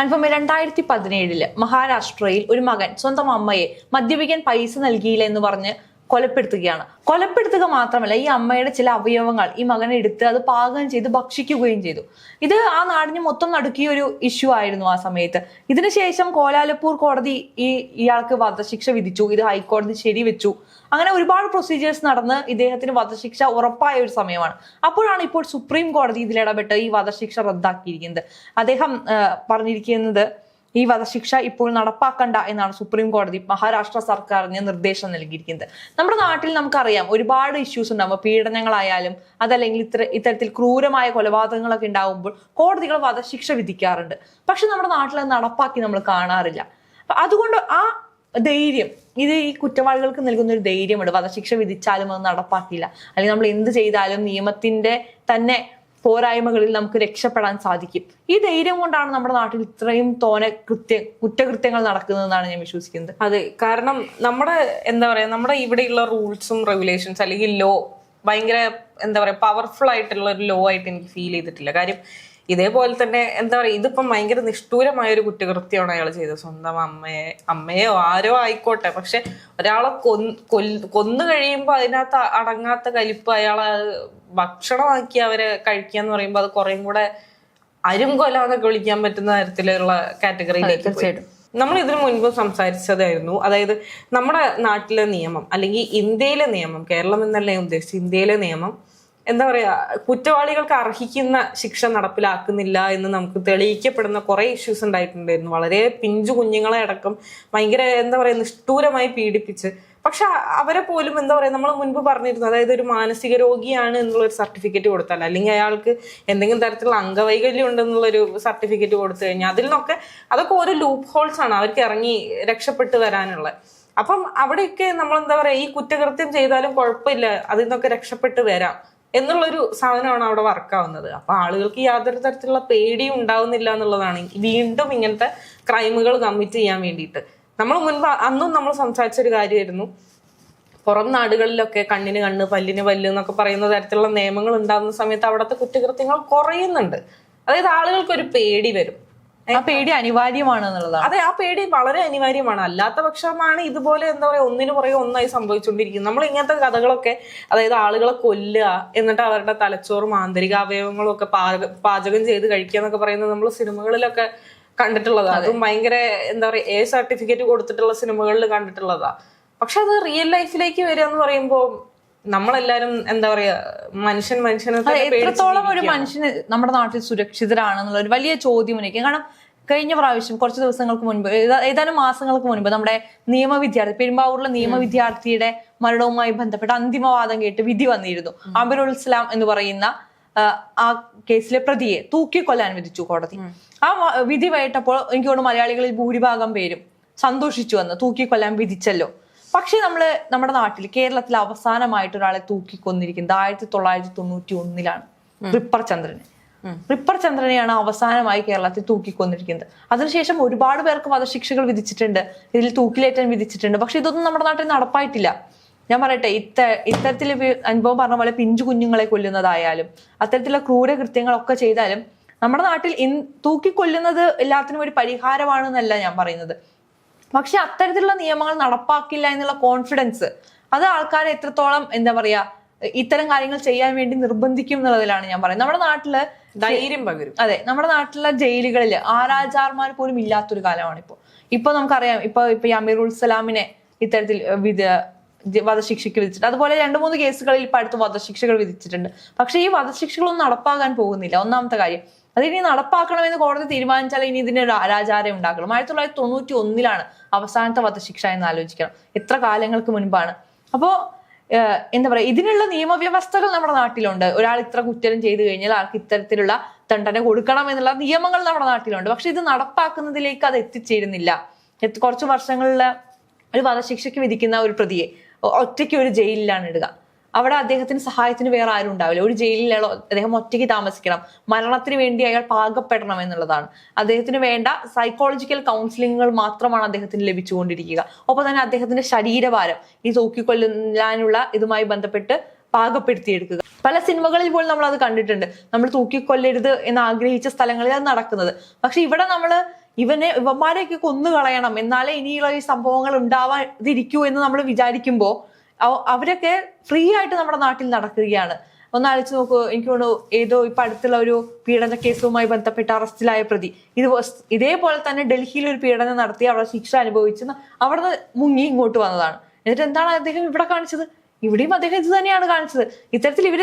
അനുപമ രണ്ടായിരത്തി പതിനേഴിൽ മഹാരാഷ്ട്രയിൽ ഒരു മകൻ സ്വന്തം അമ്മയെ മദ്യപിക്കാൻ പൈസ നൽകിയില്ല എന്ന് പറഞ്ഞ് കൊലപ്പെടുത്തുകയാണ്. കൊലപ്പെടുത്തുക മാത്രമല്ല ഈ അമ്മയുടെ ചില അവയവങ്ങൾ ഈ മകനെ എടുത്ത് അത് പാകം ചെയ്ത് ഭക്ഷിക്കുകയും ചെയ്തു. ഇത് ആ നാടിന് മൊത്തം നടുക്കിയ ഒരു ഇഷ്യൂ ആയിരുന്നു ആ സമയത്ത്. ഇതിനുശേഷം കോലാലപ്പൂർ കോടതി ഈ ഇയാൾക്ക് വധശിക്ഷ വിധിച്ചു. ഇത് ഹൈക്കോടതി ശരിവെച്ചു അങ്ങനെ ഒരുപാട് പ്രൊസീജിയേഴ്സ് നടന്ന് ഇദ്ദേഹത്തിന് വധശിക്ഷ ഉറപ്പായ ഒരു സമയമാണ്. അപ്പോഴാണ് ഇപ്പോൾ സുപ്രീം കോടതി ഇതിലിടപെട്ട് ഈ വധശിക്ഷ റദ്ദാക്കിയിരിക്കുന്നത്. അദ്ദേഹം പറഞ്ഞിരിക്കുന്നത് ഈ വധശിക്ഷ ഇപ്പോൾ നടപ്പാക്കണ്ട എന്നാണ് സുപ്രീം കോടതി മഹാരാഷ്ട്ര സർക്കാരിന് നിർദ്ദേശം നൽകിയിരിക്കുന്നത്. നമ്മുടെ നാട്ടിൽ നമുക്കറിയാം ഒരുപാട് ഇഷ്യൂസ് ഉണ്ടാകുമ്പോൾ പീഡനങ്ങളായാലും അതല്ലെങ്കിൽ ഇത്ര ഇത്തരത്തിൽ ക്രൂരമായ കൊലപാതകങ്ങളൊക്കെ ഉണ്ടാകുമ്പോൾ കോടതികൾ വധശിക്ഷ വിധിക്കാറുണ്ട്. പക്ഷെ നമ്മുടെ നാട്ടിൽ അത് നടപ്പാക്കി നമ്മൾ കാണാറില്ല. അതുകൊണ്ട് ആ ധൈര്യം ഇത് ഈ കുറ്റവാളികൾക്ക് നൽകുന്ന ഒരു ധൈര്യമുണ്ട്. വധശിക്ഷ വിധിച്ചാലും അത് നടപ്പാക്കില്ല അല്ലെങ്കിൽ നമ്മൾ എന്ത് ചെയ്താലും നിയമത്തിന്റെ തന്നെ പോരായ്മകളിൽ നമുക്ക് രക്ഷപ്പെടാൻ സാധിക്കും. ഈ ധൈര്യം കൊണ്ടാണ് നമ്മുടെ നാട്ടിൽ ഇത്രയും തോനെ കൃത്യ കുറ്റകൃത്യങ്ങൾ നടക്കുന്നതെന്നാണ് ഞാൻ വിശ്വസിക്കുന്നത്. അതെ കാരണം നമ്മുടെ എന്താ പറയാ നമ്മുടെ ഇവിടെയുള്ള റൂൾസും റെഗുലേഷൻസ് അല്ലെങ്കിൽ ലോ ഭയങ്കര എന്താ പറയാ പവർഫുൾ ആയിട്ടുള്ള ഒരു ലോ ആയിട്ട് എനിക്ക് ഫീൽ ചെയ്തിട്ടില്ല. കാര്യം ഇതേപോലെ തന്നെ എന്താ പറയുക ഇതിപ്പം ഭയങ്കര നിഷ്ഠൂരമായ ഒരു കുറ്റകൃത്യമാണ് അയാൾ ചെയ്തത് സ്വന്തം അമ്മയെ അമ്മയോ ആരോ ആയിക്കോട്ടെ പക്ഷെ ഒരാളെ കൊന്ന് കൊൽ കൊന്നു കഴിയുമ്പോൾ അതിനകത്ത് അടങ്ങാത്ത കലിപ്പ് അയാളെ ഭക്ഷണമാക്കി അവരെ കഴിക്കുക എന്ന് പറയുമ്പോൾ അത് കുറേം കൂടെ അരും കൊല എന്നൊക്കെ വിളിക്കാൻ പറ്റുന്ന തരത്തിലുള്ള കാറ്റഗറിയിലേക്ക്. തീർച്ചയായിട്ടും. നമ്മൾ ഇതിനു മുൻപ് സംസാരിച്ചതായിരുന്നു അതായത് നമ്മുടെ നാട്ടിലെ നിയമം അല്ലെങ്കിൽ ഇന്ത്യയിലെ നിയമം കേരളം എന്നല്ല ഉദ്ദേശിച്ചത് ഇന്ത്യയിലെ നിയമം എന്താ പറയാ കുറ്റവാളികൾക്ക് അർഹിക്കുന്ന ശിക്ഷ നടപ്പിലാക്കുന്നില്ല എന്ന് നമുക്ക് തെളിയിക്കപ്പെടുന്ന കുറെ ഇഷ്യൂസ് ഉണ്ടായിട്ടുണ്ടായിരുന്നു. വളരെ പിഞ്ചു കുഞ്ഞുങ്ങളെ അടക്കം ഭയങ്കര എന്താ പറയാ നിഷ്ഠൂരമായി പീഡിപ്പിച്ച്. പക്ഷെ അവരെ പോലും എന്താ പറയാ നമ്മൾ മുൻപ് പറഞ്ഞിരുന്നു. അതായത് ഒരു മാനസിക രോഗിയാണ് എന്നുള്ള ഒരു സർട്ടിഫിക്കറ്റ് കൊടുത്താൽ അല്ലെങ്കിൽ അയാൾക്ക് എന്തെങ്കിലും തരത്തിലുള്ള അംഗവൈകല്യം ഉണ്ടെന്നുള്ള ഒരു സർട്ടിഫിക്കറ്റ് കൊടുത്തു കഴിഞ്ഞാൽ അതിൽ നിന്നൊക്കെ അതൊക്കെ ഓരോ ലൂപ്പ് ഹോൾസ് ആണ് അവർക്ക് ഇറങ്ങി രക്ഷപ്പെട്ട് വരാനുള്ളത്. അപ്പം അവിടെയൊക്കെ നമ്മൾ എന്താ പറയാ ഈ കുറ്റകൃത്യം ചെയ്താലും കുഴപ്പമില്ല അതിൽ നിന്നൊക്കെ രക്ഷപ്പെട്ട് വരാം. എന്നുള്ളൊരു സാധനമാണ് അവിടെ വർക്കാവുന്നത് അപ്പൊ ആളുകൾക്ക് യാതൊരു തരത്തിലുള്ള പേടിയും ഉണ്ടാവുന്നില്ല എന്നുള്ളതാണ്. വീണ്ടും ഇങ്ങനത്തെ ക്രൈമുകൾ കമ്മിറ്റ് ചെയ്യാൻ വേണ്ടിയിട്ട്. നമ്മൾ മുൻപ് അന്നും നമ്മൾ സംസാരിച്ച ഒരു കാര്യമായിരുന്നു. പുറം നാടുകളിലൊക്കെ കണ്ണിന് കണ്ണ് പല്ലിന് പല്ല് എന്നൊക്കെ പറയുന്ന തരത്തിലുള്ള നിയമങ്ങൾ ഉണ്ടാകുന്ന സമയത്ത് അവിടുത്തെ കുറ്റകൃത്യങ്ങൾ കുറയുന്നുണ്ട്. അതായത് ആളുകൾക്ക് ഒരു പേടി വരും. ആ പേടി അനിവാര്യമാണ് എന്നുള്ളതാണ് അതെ ആ പേടി വളരെ അനിവാര്യമാണ്. അല്ലാത്ത പക്ഷമാണ് ഇതുപോലെ എന്താ പറയാ ഒന്നിനു പുറകെ ഒന്നായി സംഭവിച്ചുകൊണ്ടിരിക്കുന്നത്. നമ്മൾ ഇങ്ങനത്തെ കഥകളൊക്കെ അതായത് ആളുകളെ കൊല്ലുക എന്നിട്ട് അവരുടെ തലച്ചോറും ആന്തരിക അവയവങ്ങളും ഒക്കെ പാചകം ചെയ്ത് കഴിക്കുക എന്നൊക്കെ പറയുന്നത് നമ്മൾ സിനിമകളിലൊക്കെ കണ്ടിട്ടുള്ളതാണ് അതും. ഭയങ്കര എന്താ പറയാ എ സർട്ടിഫിക്കറ്റ് കൊടുത്തിട്ടുള്ള സിനിമകളിൽ കണ്ടിട്ടുള്ളതാ. പക്ഷെ അത് റിയൽ ലൈഫിലേക്ക് വരിക എന്ന് പറയുമ്പോൾ നമ്മളെല്ലാരും എന്താ പറയാ മനുഷ്യൻ മനുഷ്യനെ എത്രത്തോളം ഒരു. മനുഷ്യന് നമ്മുടെ നാട്ടിൽ സുരക്ഷിതരാണെന്നുള്ള ഒരു വലിയ ചോദ്യം ഉന്നയിക്കും കാരണം കഴിഞ്ഞ പ്രാവശ്യം കുറച്ച് ദിവസങ്ങൾക്ക് മുൻപ് ഏതാനും മാസങ്ങൾക്ക് മുൻപ് നമ്മുടെ നിയമ വിദ്യാർത്ഥി പെരുമ്പാവൂരിലെ നിയമ വിദ്യാർത്ഥിയുടെ മരണവുമായി ബന്ധപ്പെട്ട് അന്തിമവാദം കേട്ട് വിധി വന്നിരുന്നു. അബിറുൽ ഇസ്ലാം എന്ന് പറയുന്ന ആ, കേസിലെ പ്രതിയെ തൂക്കിക്കൊല്ലാൻ വിധിച്ചു കോടതി. ആ വിധി വേട്ടപ്പോൾ എനിക്ക് തോന്നുന്നു മലയാളികളിൽ ഭൂരിഭാഗം പേരും സന്തോഷിച്ചു വന്ന് തൂക്കിക്കൊല്ലാൻ വിധിച്ചല്ലോ. പക്ഷെ നമ്മൾ നമ്മുടെ നാട്ടിൽ കേരളത്തിൽ അവസാനമായിട്ട് ഒരാളെ തൂക്കിക്കൊന്നിരിക്കുന്നത് ആയിരത്തി തൊള്ളായിരത്തി തൊണ്ണൂറ്റി ഒന്നിലാണ്. റിപ്പർ ചന്ദ്രനെ റിപ്പർ ചന്ദ്രനെയാണ് അവസാനമായി കേരളത്തിൽ തൂക്കിക്കൊന്നിരിക്കുന്നത്. അതിനുശേഷം ഒരുപാട് പേർക്ക് വധശിക്ഷകൾ വിധിച്ചിട്ടുണ്ട്. ഇതിൽ തൂക്കിലേറ്റാൻ വിധിച്ചിട്ടുണ്ട്. പക്ഷെ ഇതൊന്നും നമ്മുടെ നാട്ടിൽ നടപ്പായിട്ടില്ല. ഞാൻ പറയട്ടെ ഇത്ത ഇത്തരത്തിൽ അനുഭവം പറഞ്ഞ പോലെ പിഞ്ചു കുഞ്ഞുങ്ങളെ കൊല്ലുന്നതായാലും അത്തരത്തിലുള്ള ക്രൂരകൃത്യങ്ങളൊക്കെ ചെയ്താലും നമ്മുടെ നാട്ടിൽ ഇൻ തൂക്കിക്കൊല്ലുന്നത് എല്ലാത്തിനും ഒരു പരിഹാരമാണെന്നല്ല ഞാൻ പറയുന്നത്. പക്ഷെ അത്തരത്തിലുള്ള നിയമങ്ങൾ നടപ്പാക്കില്ല എന്നുള്ള കോൺഫിഡൻസ് അത് ആൾക്കാരെ എത്രത്തോളം എന്താ പറയാ ഇത്തരം കാര്യങ്ങൾ ചെയ്യാൻ വേണ്ടി നിർബന്ധിക്കും എന്നുള്ളതിലാണ് ഞാൻ പറയുന്നത്. നമ്മുടെ നാട്ടിൽ ധൈര്യം പകരും. അതെ നമ്മുടെ നാട്ടിലെ ജയിലുകളിൽ ആരാചാർമാർ പോലും ഇല്ലാത്തൊരു കാലമാണ് ഇപ്പോൾ ഇപ്പൊ നമുക്കറിയാം ഇപ്പൊ ഇപ്പൊ അമീർ ഉൽസലാമിനെ ഇത്തരത്തിൽ വിധ വധശിക്ഷയ്ക്ക് വിധിച്ചിട്ട് അതുപോലെ രണ്ട് മൂന്ന് കേസുകളിൽ ഇപ്പൊ അടുത്ത് വധശിക്ഷകൾ വിധിച്ചിട്ടുണ്ട്. പക്ഷെ ഈ വധശിക്ഷകളൊന്നും നടപ്പാക്കാൻ പോകുന്നില്ല. ഒന്നാമത്തെ കാര്യം അതിനി നടപ്പാക്കണമെന്ന് കോടതി തീരുമാനിച്ചാൽ ഇനി ഇതിന് ആരാചാരം ഉണ്ടാക്കണം ആയിരത്തി തൊള്ളായിരത്തി തൊണ്ണൂറ്റി ഒന്നിലാണ് അവസാനത്തെ വധശിക്ഷ എന്ന് ആലോചിക്കണം. എത്ര കാലങ്ങൾക്ക് മുൻപാണ്. അപ്പോ ഏഹ് എന്താ പറയാ ഇതിനുള്ള നിയമവ്യവസ്ഥകൾ നമ്മുടെ നാട്ടിലുണ്ട്. ഒരാൾ ഇത്ര കുറ്റം ചെയ്തു കഴിഞ്ഞാൽ ആൾക്ക് ഇത്തരത്തിലുള്ള ദണ്ഡന കൊടുക്കണം എന്നുള്ള നിയമങ്ങൾ നമ്മുടെ നാട്ടിലുണ്ട്. പക്ഷെ ഇത് നടപ്പാക്കുന്നതിലേക്ക് അത് എത്തിച്ചേരുന്നില്ല. കുറച്ച് വർഷങ്ങളിലെ ഒരു വധശിക്ഷയ്ക്ക് വിധിക്കുന്ന ഒരു പ്രതിയെ ഒറ്റയ്ക്ക് ഒരു ജയിലിലാണ് ഇടുക. അവിടെ അദ്ദേഹത്തിന് സഹായത്തിന് വേറെ ആരും ഉണ്ടാവില്ല. ഒരു ജയിലിൽ അദ്ദേഹം ഒറ്റയ്ക്ക് താമസിക്കണം. മരണത്തിന് വേണ്ടി അയാൾ പാകപ്പെടണം എന്നുള്ളതാണ്. അദ്ദേഹത്തിന് വേണ്ട സൈക്കോളജിക്കൽ കൗൺസിലിങ്ങുകൾ മാത്രമാണ് അദ്ദേഹത്തിന് ലഭിച്ചുകൊണ്ടിരിക്കുക. ഒപ്പം തന്നെ അദ്ദേഹത്തിന്റെ ശരീരഭാരം ഈ തൂക്കിക്കൊല്ലാനുള്ള ഇതുമായി ബന്ധപ്പെട്ട് പാകപ്പെടുത്തിയെടുക്കുക. പല സിനിമകളിൽ പോലും നമ്മൾ അത് കണ്ടിട്ടുണ്ട്. നമ്മൾ തൂക്കിക്കൊല്ലരുത് എന്ന് ആഗ്രഹിച്ച സ്ഥലങ്ങളിൽ അത് നടക്കുന്നത്. പക്ഷെ ഇവിടെ നമ്മൾ ഇവനെ ഇവന്മാരെയൊക്കെ കൊന്നു കളയണം എന്നാലേ ഇനിയുള്ള ഈ സംഭവങ്ങൾ ഉണ്ടാവാതിരിക്കൂ എന്ന് നമ്മൾ വിചാരിക്കുമ്പോൾ അവരൊക്കെ ഫ്രീ ആയിട്ട് നമ്മുടെ നാട്ടിൽ നടക്കുകയാണ്. ഒന്ന് ആലോചിച്ച് നോക്കൂ എനിക്ക് തോന്നുന്നു ഏതോ ഇപ്പൊ അടുത്തുള്ള ഒരു പീഡന കേസുമായി ബന്ധപ്പെട്ട് അറസ്റ്റിലായ പ്രതി. ഇത് ഇതേപോലെ തന്നെ ഡൽഹിയിൽ ഒരു പീഡനം നടത്തി അവിടെ ശിക്ഷ അനുഭവിച്ച് അവിടെ നിന്ന് മുങ്ങി ഇങ്ങോട്ട് വന്നതാണ്. എന്നിട്ട് എന്താണ് അദ്ദേഹം ഇവിടെ കാണിച്ചത്? ഇവിടെയും അദ്ദേഹം ഇത് തന്നെയാണ് കാണിച്ചത്. ഇത്തരത്തിൽ ഇവർ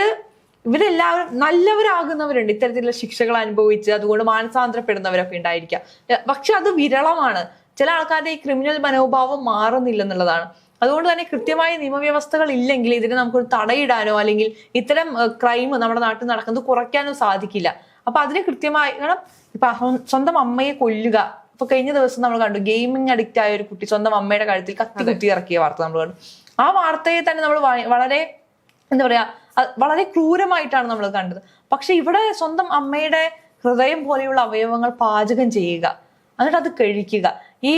ഇവരെല്ലാവരും നല്ലവരാകുന്നവരുണ്ട്. ഇത്തരത്തിലുള്ള ശിക്ഷകൾ അനുഭവിച്ച് അതുകൊണ്ട് മാനസാന്തരപ്പെടുന്നവരൊക്കെ ഉണ്ടായിരിക്കാം. പക്ഷെ അത് വിരളമാണ്. ചില ആൾക്കാരുടെ ഈ ക്രിമിനൽ മനോഭാവം മാറുന്നില്ല എന്നുള്ളതാണ് അതുകൊണ്ട് തന്നെ കൃത്യമായ നിയമവ്യവസ്ഥകൾ ഇല്ലെങ്കിൽ ഇതിനെ നമുക്കൊരു തടയിടാനോ അല്ലെങ്കിൽ ഇത്തരം ക്രൈം നമ്മുടെ നാട്ടിൽ നടക്കുന്നത് കുറയ്ക്കാനോ സാധിക്കില്ല. അപ്പൊ അതിന് കൃത്യമായി കാരണം ഇപ്പൊ സ്വന്തം അമ്മയെ കൊല്ലുക. ഇപ്പൊ കഴിഞ്ഞ ദിവസം നമ്മൾ കണ്ടു ഗെയിമിംഗ് അഡിക്റ്റ് ആയ ഒരു കുട്ടി സ്വന്തം അമ്മയുടെ കഴുത്തിൽ കത്തി കുത്തി ഇറക്കിയ വാർത്ത നമ്മൾ കണ്ടു. ആ വാർത്തയെ തന്നെ നമ്മൾ വളരെ എന്താ പറയാ വളരെ ക്രൂരമായിട്ടാണ് നമ്മൾ കണ്ടത്. പക്ഷെ ഇവിടെ സ്വന്തം അമ്മയുടെ ഹൃദയം പോലെയുള്ള അവയവങ്ങൾ പാചകം ചെയ്യുക. എന്നിട്ട് അത് കഴിക്കുക. ഈ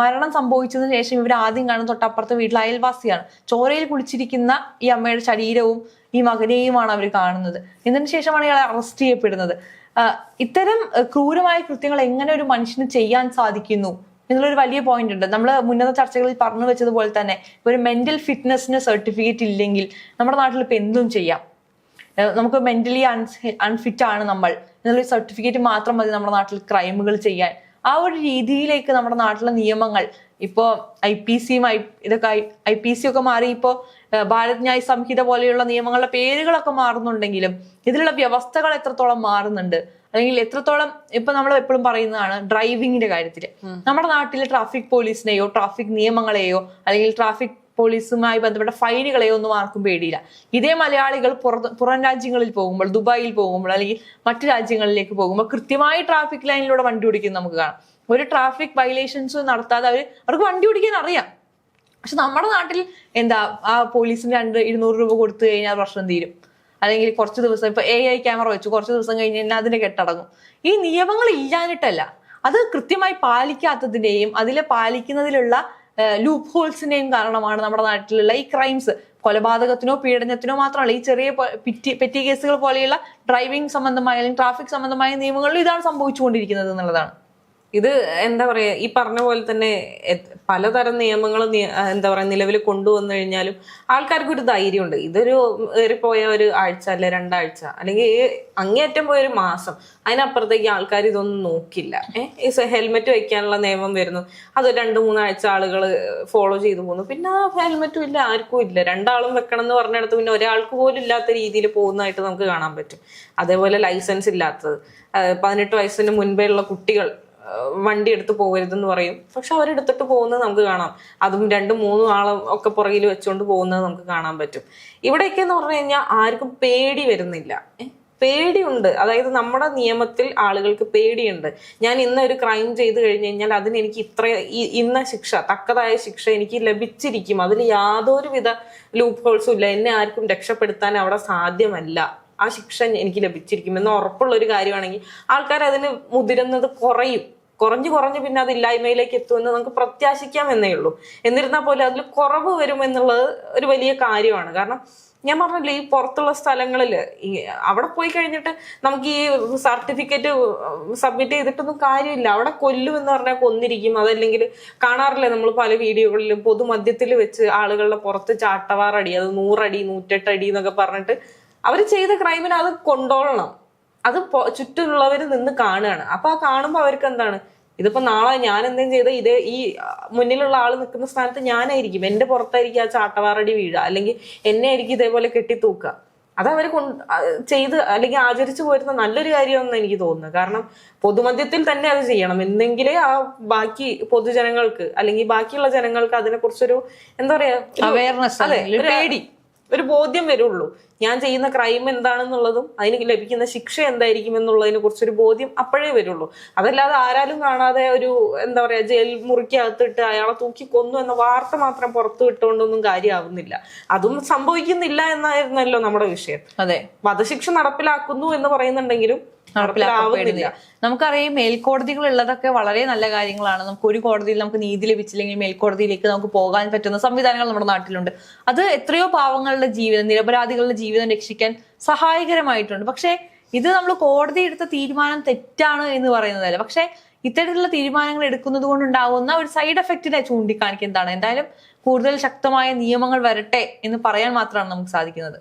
മരണം സംഭവിച്ചതിന് ശേഷം ഇവർ ആദ്യം കാണുന്ന തൊട്ടപ്പുറത്തെ വീട്ടിലെ അയൽവാസിയാണ്. ചോരയിൽ കുളിച്ചിരിക്കുന്ന ഈ അമ്മയുടെ ശരീരവും ഈ മകനെയുമാണ് അവർ കാണുന്നത്. ഇതിനു ശേഷമാണ് ഇയാളെ അറസ്റ്റ് ചെയ്യപ്പെടുന്നത്. ഇത്തരം ക്രൂരമായ കൃത്യങ്ങൾ എങ്ങനെ ഒരു മനുഷ്യന് ചെയ്യാൻ സാധിക്കുന്നു എന്നുള്ളൊരു വലിയ പോയിന്റ് ഉണ്ട്. നമ്മൾ മുന്നത ചർച്ചകളിൽ പറഞ്ഞു വെച്ചതുപോലെ തന്നെ ഒരു മെന്റൽ ഫിറ്റ്നസിന് സർട്ടിഫിക്കറ്റ് ഇല്ലെങ്കിൽ നമ്മുടെ നാട്ടിൽ ഇപ്പൊ എന്തും ചെയ്യാം. നമുക്ക് മെന്റലി അൺഫിറ്റ് ആണ് നമ്മൾ. എന്നുള്ളൊരു സർട്ടിഫിക്കറ്റ് മാത്രം മതി നമ്മുടെ നാട്ടിൽ ക്രൈമുകൾ ചെയ്യാൻ. ആ ഒരു രീതിയിലേക്ക് നമ്മുടെ നാട്ടിലെ നിയമങ്ങൾ ഇപ്പോ ഐ പി സിയും ഐ ഇതൊക്കെ ഐ പി സി ഒക്കെ മാറി ഇപ്പോ ഭാരത് ന്യായ് സംഹിത പോലെയുള്ള നിയമങ്ങളുടെ പേരുകളൊക്കെ മാറുന്നുണ്ടെങ്കിലും ഇതിലുള്ള വ്യവസ്ഥകൾ എത്രത്തോളം മാറുന്നുണ്ട്? അല്ലെങ്കിൽ എത്രത്തോളം ഇപ്പൊ നമ്മൾ എപ്പോഴും പറയുന്നതാണ് ഡ്രൈവിങ്ങിന്റെ കാര്യത്തിൽ നമ്മുടെ നാട്ടിലെ ട്രാഫിക് പോലീസിനെയോ ട്രാഫിക് നിയമങ്ങളെയോ അല്ലെങ്കിൽ ട്രാഫിക് പോലീസുമായി ബന്ധപ്പെട്ട ഫൈനുകളെ ഒന്നും ആർക്കും പേടിയില്ല. ഇതേ മലയാളികൾ പുറത്ത് പുറം രാജ്യങ്ങളിൽ പോകുമ്പോൾ ദുബായിൽ പോകുമ്പോൾ അല്ലെങ്കിൽ മറ്റു രാജ്യങ്ങളിലേക്ക് പോകുമ്പോൾ കൃത്യമായി ട്രാഫിക് ലൈനിലൂടെ വണ്ടി ഓടിക്കുന്നത് നമുക്ക് കാണാം. ഒരു ട്രാഫിക് വയലേഷൻസ് നടത്താതെ അവർ അവർക്ക് വണ്ടി ഓടിക്കാൻ അറിയാം. പക്ഷെ നമ്മുടെ നാട്ടിൽ എന്താ ആ പോലീസിന് രണ്ട് ഇരുന്നൂറ് രൂപ കൊടുത്തു കഴിഞ്ഞാൽ പ്രശ്നം തീരും. അല്ലെങ്കിൽ കുറച്ച് ദിവസം ഇപ്പൊ എ ഐ ക്യാമറ വെച്ചു കുറച്ച് ദിവസം കഴിഞ്ഞ് കഴിഞ്ഞാൽ അതിന്റെ കെട്ടടങ്ങും. ഈ നിയമങ്ങൾ ഇല്ലാഞ്ഞിട്ടല്ല. അത് കൃത്യമായി പാലിക്കാത്തതിന്റെയും അതിലെ പാലിക്കുന്നതിലുള്ള ലൂപ്പ് ഹോൾസിന്റെയും കാരണമാണ് നമ്മുടെ നാട്ടിലുള്ള ഈ ക്രൈംസ് കൊലപാതകത്തിനോ പീഡനത്തിനോ മാത്രമല്ല ഈ ചെറിയ പെറ്റി കേസുകൾ പോലെയുള്ള ഡ്രൈവിംഗ് സംബന്ധമായ അല്ലെങ്കിൽ ട്രാഫിക് സംബന്ധമായ നിയമങ്ങളിൽ ഇതാണ് സംഭവിച്ചുകൊണ്ടിരിക്കുന്നത് എന്നുള്ളതാണ്. ഇത് എന്താ പറയാ ഈ പറഞ്ഞ പോലെ തന്നെ പലതരം നിയമങ്ങൾ എന്താ പറയാ നിലവിൽ കൊണ്ടുവന്നു കഴിഞ്ഞാലും ആൾക്കാർക്ക് ഒരു ധൈര്യമുണ്ട്. ഇതൊരു ഏറിപ്പോയ ഒരു ആഴ്ച അല്ലെ രണ്ടാഴ്ച അല്ലെങ്കിൽ അങ്ങേയറ്റം പോയ ഒരു മാസം അതിനപ്പുറത്തേക്ക് ആൾക്കാർ ഇതൊന്നും നോക്കില്ല. ഏഹ് ഹെൽമെറ്റ് വെക്കാനുള്ള നിയമം വരുന്നു. അത് രണ്ട് മൂന്നാഴ്ച ആളുകൾ ഫോളോ ചെയ്തു പോകുന്നു പിന്നെ ആ ഹെൽമെറ്റും ഇല്ല ആർക്കും ഇല്ല. രണ്ടാളും വെക്കണം എന്ന് പറഞ്ഞിടത്ത് പിന്നെ ഒരാൾക്ക് പോലും ഇല്ലാത്ത രീതിയിൽ പോകുന്നതായിട്ട് നമുക്ക് കാണാൻ പറ്റും. അതേപോലെ ലൈസൻസ് ഇല്ലാത്തത്. പതിനെട്ട് വയസ്സിന് മുൻപേ ഉള്ള കുട്ടികൾ വണ്ടി എടുത്ത് പോകരുതെന്ന് പറയും. പക്ഷെ അവരെടുത്തിട്ട് പോകുന്നത് നമുക്ക് കാണാം. അതും രണ്ടും മൂന്നും ആളും ഒക്കെ പുറകിൽ വെച്ചുകൊണ്ട് പോകുന്നത് നമുക്ക് കാണാൻ പറ്റും. ഇവിടെയൊക്കെ എന്ന് പറഞ്ഞു കഴിഞ്ഞാൽ ആർക്കും പേടി വരുന്നില്ല. പേടിയുണ്ട്. അതായത് നമ്മുടെ നിയമത്തിൽ ആളുകൾക്ക് പേടിയുണ്ട്. ഞാൻ ഇന്ന ഒരു ക്രൈം ചെയ്തു കഴിഞ്ഞു കഴിഞ്ഞാൽ അതിന് എനിക്ക് ഇത്ര ഇന്ന ശിക്ഷ തക്കതായ ശിക്ഷ എനിക്ക് ലഭിച്ചിരിക്കും. അതിൽ യാതൊരുവിധ ലൂപ്പ് ഹോൾസും ഇല്ല. എന്നെ ആർക്കും രക്ഷപ്പെടുത്താൻ അവിടെ സാധ്യമല്ല. ആ ശിക്ഷ എനിക്ക് ലഭിച്ചിരിക്കും എന്ന് ഉറപ്പുള്ള ഒരു കാര്യമാണെങ്കിൽ ആൾക്കാർ അതിന് മുതിരുന്നത് കുറയും. കുറഞ്ഞു കുറഞ്ഞ് പിന്നെ അത് ഇല്ലായ്മയിലേക്ക് എത്തുമെന്ന് നമുക്ക് പ്രത്യാശിക്കാം എന്നേ ഉള്ളൂ. എന്നിരുന്നാൽ പോലും അതിൽ കുറവ് വരും എന്നുള്ളത് ഒരു വലിയ കാര്യമാണ്. കാരണം ഞാൻ പറഞ്ഞില്ലേ ഈ പുറത്തുള്ള സ്ഥലങ്ങളിൽ അവിടെ പോയി കഴിഞ്ഞിട്ട് നമുക്ക് ഈ സർട്ടിഫിക്കറ്റ് സബ്മിറ്റ് ചെയ്തിട്ടൊന്നും കാര്യമില്ല. അവിടെ കൊല്ലും എന്ന് പറഞ്ഞാൽ കൊന്നിരിക്കും. അതല്ലെങ്കിൽ കാണാറില്ലേ നമ്മൾ പല വീഡിയോകളിലും പൊതുമധ്യത്തിൽ വെച്ച് ആളുകളുടെ പുറത്ത് ചാട്ടവാറടി അത് നൂറടി നൂറ്റെട്ടടി എന്നൊക്കെ പറഞ്ഞിട്ട് അവർ ചെയ്ത ക്രൈമിന് അത് കൊണ്ടോളണം. അത് ചുറ്റുമുള്ളവർ നിന്ന് കാണുകയാണ്. അപ്പൊ ആ കാണുമ്പോൾ അവർക്ക് എന്താണ്? ഇതിപ്പോ നാളെ ഞാൻ എന്തെങ്കിലും ചെയ്ത ഇതേ ഈ മുന്നിലുള്ള ആൾ നിൽക്കുന്ന സ്ഥാനത്ത് ഞാനായിരിക്കും. എന്റെ പുറത്തായിരിക്കും ആ ചാട്ടവാറടി വീഴുക. അല്ലെങ്കിൽ എന്നെ ആയിരിക്കും ഇതേപോലെ കെട്ടിത്തൂക്കുക. അത് അവർ ചെയ്ത് അല്ലെങ്കിൽ ആചരിച്ചു പോരുന്ന നല്ലൊരു കാര്യമെന്ന് എനിക്ക് തോന്നുന്നു. കാരണം പൊതുമധ്യത്തിൽ തന്നെ അത് ചെയ്യണം. എന്നെങ്കിലേ ആ ബാക്കി പൊതുജനങ്ങൾക്ക് അല്ലെങ്കിൽ ബാക്കിയുള്ള ജനങ്ങൾക്ക് അതിനെ കുറിച്ചൊരു എന്താ പറയാ അവയർനെസ് അതെ, ഒരു ബോധ്യം വരുള്ളൂ. ഞാൻ ചെയ്യുന്ന ക്രൈം എന്താണെന്നുള്ളതും അതിന് ലഭിക്കുന്ന ശിക്ഷ എന്തായിരിക്കും എന്നുള്ളതിനെ കുറിച്ചൊരു ബോധ്യം അപ്പോഴേ വരുള്ളൂ. അതല്ലാതെ ആരാലും കാണാതെ ഒരു എന്താ പറയാ ജയിൽ മുറിക്കകത്തിട്ട് അയാളെ തൂക്കി കൊന്നു എന്ന വാർത്ത മാത്രം പുറത്തു വിട്ടുകൊണ്ടൊന്നും കാര്യമാവുന്നില്ല. അതും സംഭവിക്കുന്നില്ല എന്നായിരുന്നല്ലോ നമ്മുടെ വിഷയം. അതെ. വധശിക്ഷ നടപ്പിലാക്കുന്നു എന്ന് പറയുന്നുണ്ടെങ്കിലും നടപ്പിലാക്കപ്പെടുന്നില്ല നമുക്കറിയാം മേൽക്കോടതികൾ ഉള്ളതൊക്കെ വളരെ നല്ല കാര്യങ്ങളാണ്. നമുക്ക് ഒരു കോടതിയിൽ നമുക്ക് നീതി ലഭിച്ചില്ലെങ്കിൽ മേൽക്കോടതിയിലേക്ക് നമുക്ക് പോകാൻ പറ്റുന്ന സംവിധാനങ്ങൾ നമ്മുടെ നാട്ടിലുണ്ട്. അത് എത്രയോ പാവങ്ങളുടെ ജീവിതം നിരപരാധികളുടെ ജീവിതം രക്ഷിക്കാൻ സഹായകരമായിട്ടുണ്ട്. പക്ഷേ ഇത് നമ്മൾ കോടതി എടുത്ത തീരുമാനം തെറ്റാണ് എന്ന് പറയുന്നതല്ല. പക്ഷേ ഇത്തരത്തിലുള്ള തീരുമാനങ്ങൾ എടുക്കുന്നത് കൊണ്ടുണ്ടാവുന്ന ഒരു സൈഡ് എഫക്റ്റിനെ ചൂണ്ടിക്കാണിക്കുന്നതാണ് എന്തായാലും കൂടുതൽ ശക്തമായ നിയമങ്ങൾ വരട്ടെ എന്ന് പറയാൻ മാത്രമാണ് നമുക്ക് സാധിക്കുന്നത്.